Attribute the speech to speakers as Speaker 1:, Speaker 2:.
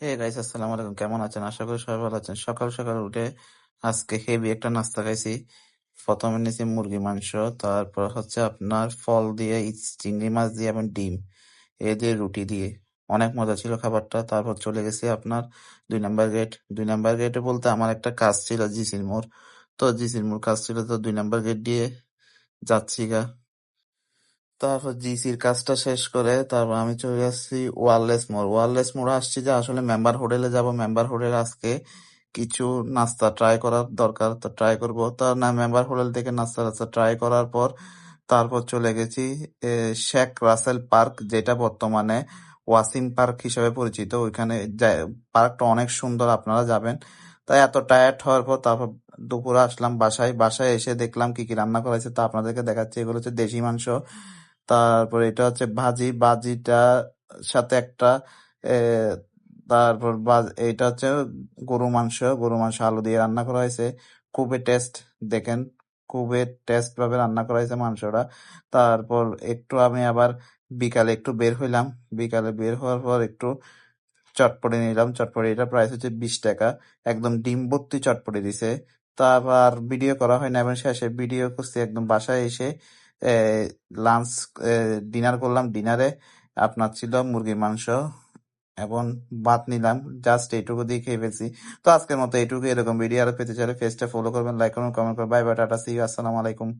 Speaker 1: Hey guys আসসালামু আলাইকুম। কেমন আছেন? আশা করি সবাই ভালো আছেন। সকাল সকাল উঠে আজকে হেভি একটা নাস্তা খাইছি। প্রথমে নিয়েছি মুরগি মাংস, তারপর হচ্ছে আপনার ফল দিয়ে চিংড়ি মাছ দিয়ে এবং ডিম। এ দিয়ে রুটি দিয়ে। অনেক মজা ছিল খাবারটা। তারপর চলে গেছি আপনার দুই নাম্বার গেট দুই নাম্বার গেটে বলতে আমার একটা কাজ ছিল জিসির মোড়। তো জিসির মোড় কাজ ছিল তো দুই নাম্বার গেট দিয়ে যাচ্ছি গা। তারপর জিসির কাজটা শেষ করে তারপর আমি চলে আসছি ওয়ারলেস মোড়। ওয়ারলেস মোড়ে আসছি যে আসলে মেম্বার হোটেলে যাব। মেম্বার হোটেলে আজকে কিছু নাস্তা ট্রাই করার দরকার, তো ট্রাই করব। তো না, মেম্বার হোটেল থেকে নাস্তা টাস্তা ট্রাই করার পর তারপর চলে গেছি শেখ রাসেল পার্ক, যেটা বর্তমানে ওয়াসিম পার্ক হিসেবে পরিচিত। ওইখানে পার্কটা অনেক সুন্দর, আপনারা যাবেন। তাই এত টায়ার্ড হওয়ার পর তারপর দুপুরে আসলাম বাসায়। বাসায় এসে দেখলাম কি কি রান্না করা হয়েছে, তা আপনাদেরকে দেখাচ্ছি। এগুলো হচ্ছে দেশি মাংস। তারপর এটা হচ্ছে ভাজি, ভাজিটা সাথে একটা তারপর এটা হচ্ছে গরু মাংস গরু মাংস আলু দিয়ে রান্না করা হয়েছে। খুবই টেস্ট দেখেন, খুবই টেস্ট ভাবে রান্না করা হয়েছে মাংসটা। তারপর একটু আমি আবার বিকালে একটু বের হইলাম। বিকালে বের হওয়ার পর একটু চটপটি নিলাম। চটপটি এটা প্রাইস হচ্ছে বিশ টাকা। একদম ডিম ভর্তি চটপটি দিছে। তারপর ভিডিও করা হয় না, এবং শেষে ভিডিও করছি একদম বাসায় এসে। লাঞ্চ ডিনার করলাম। ডিনারে আপনার ছিল মুরগির মাংস এবং ভাত নিলাম। জাস্ট এইটুকু দিয়ে খেয়ে ফেলছি। তো আজকের মতো এইটুকু এরকম ভিডিও আরও পেতে চাইলে পেজটা ফলো করবেন লাইক করবেন কমেন্ট করবেন। বাই বাই টাটা সি আসসালামু আলাইকুম।